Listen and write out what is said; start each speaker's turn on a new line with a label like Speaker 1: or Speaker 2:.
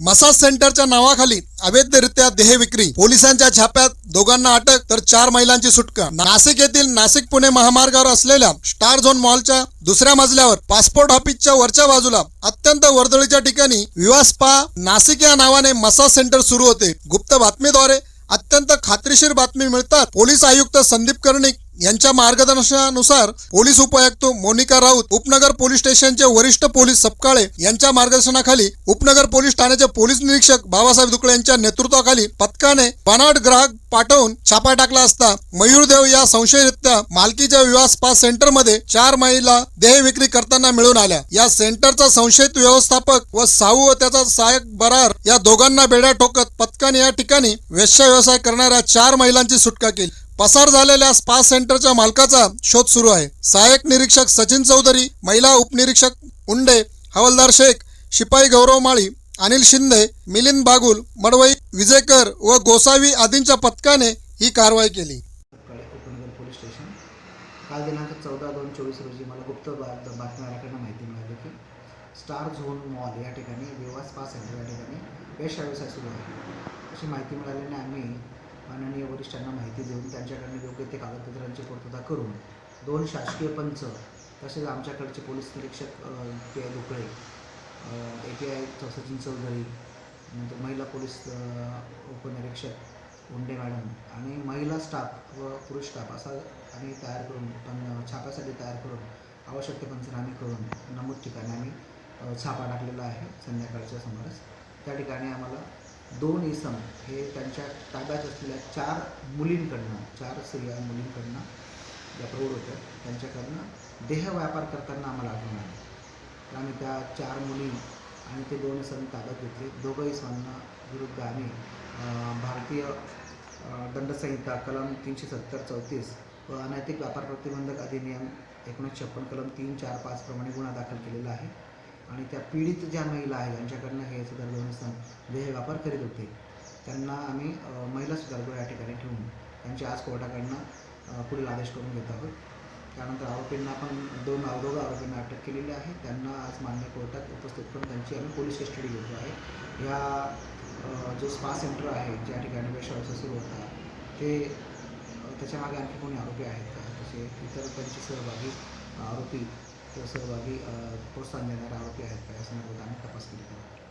Speaker 1: Massage सेंटरच्या नावाखाली अवैधरित्या देह विक्री पोलिसांच्या छाप्यात दोघांना अटक तर चार महिलांची सुटका. नाशिक येथील नाशिक पुणे महामार्गावर असलेल्या स्टार झोन मॉलच्या दुसऱ्या मजल्यावर पासपोर्ट ऑफिसच्या वरच्या बाजूला अत्यंत वर्दळीच्या ठिकाणी विवाह स्पा नाशिक या नावाने मसाज सेंटर सुरू होते. गुप्त बातमीद्वारे अत्यंत खात्रीशीर बातमी मिळतात. पोलीस आयुक्त संदीप कर्णिक यांच्या मार्गदर्शनानुसार पोलीस उपायुक्त मोनिका राऊत उपनगर पोलीस स्टेशनचे वरिष्ठ पोलीस सपकाळे यांच्या मार्गदर्शनाखाली उपनगर पोलीस ठाण्याचे पोलीस निरीक्षक बाबासाहेब दुकळे यांच्या नेतृत्वाखाली पथकाने बनावट ग्राहक पाठवून छापा टाकला असता मयूरदेव या संशयरित्या मालकीच्या विवाह स्पा सेंटरमध्ये चार महिला देह विक्री करताना मिळून आल्या. या सेंटरचा संशयित व्यवस्थापक व साहू व त्याचा सहाय्यक बरार या दोघांना बेड्या ठोकत पथकाने या ठिकाणी वेश्या व्यवसाय करणाऱ्या चार महिलांची सुटका केली. पसार झालेल्या स्पा सेंटरच्या मालकाचा शोध सुरू आहे. सहाय्यक निरीक्षक सचिन चौधरी महिला उपनिरीक्षक उंडे हवालदार शेख शिपाई गौरव माळी अनिल शिंदे मिलिंद बागुल मडवई विजेकर व गोसावी आदींच्या पथकाने ही कारवाई केली.
Speaker 2: Police station. काल दिनांक चौदा दोन चोवीस रोजी मला गुप्त बा बातमीदाराकडनं माहिती मिळाली की स्टार झोन मॉल या ठिकाणी विवाह स्पा सेंटर या ठिकाणी वेश्या व्यवसाय सुरू आहे. अशी माहिती मिळाल्याने आम्ही माननीय वरिष्ठांना माहिती देऊन त्यांच्याकडनं योग्य ते कागदपत्रांची पूर्तता करून दोन शासकीय पंच तसेच आमच्याकडचे पोलीस निरीक्षक P I Dukale A P I Sachin Chaudhari नंतर महिला पोलीस उपनिरीक्षक उंडे मॅडम आणि महिला स्टाफ व पुरुष स्टाफ असा आम्ही तयार करून पण छाप्यासाठी तयार करून आवश्यक ते पंचनामे करून नमूद ठिकाणी आम्ही छापा टाकलेला आहे संध्याकाळच्या सुमारास. त्या ठिकाणी आम्हाला दोन इसम हे त्यांच्या ताब्यात असलेल्या चार मुलींकडनं चार स्त्रिया मुलींकडनं ज्या प्रौढ होत्या त्यांच्याकडनं देह व्यापार करताना आम्हाला आढळून आले. तर आम्ही त्या चार मुली आणि ते दोन इसम ताब्यात घेतले. दोघं इसमांना विरुद्ध आम्ही भारतीय दंडसंहिता कलम तीनशे सत्तर चौतीस व अनैतिक व्यापार प्रतिबंधक अधिनियम एकोणीसशे छप्पन कलम तीन चार पाचप्रमाणे गुन्हा दाखल केलेला आहे. आणि त्या पीडित ज्या महिला आहेत यांच्याकडनं हे सदर दोन देह व्यापार करीत होते त्यांना आम्ही महिला सुधारगृह या ठिकाणी ठेवून त्यांची आज कोर्टाकडनं पुढील आदेश करून घेत आहोत. त्यानंतर आरोपींना आपण दोन दोघं आरोपींना अटक केलेली आहे. त्यांना आज मान्य कोर्टात उपस्थित करून त्यांची आम्ही पोलीस कस्टडी घेतो आहे. या जो स्पा सेंटर आहे ज्या ठिकाणी व्यवसाय सुरू होता ते त्याच्या त्याच्यामागे आणखी कोणी आरोपी आहेत का? तसे इतर त्यांचे सहभागी आरोपी किंवा सहभागी प्रोत्साहन देणारे आरोपी आहेत का? या संदर्भात आम्ही तपास केली.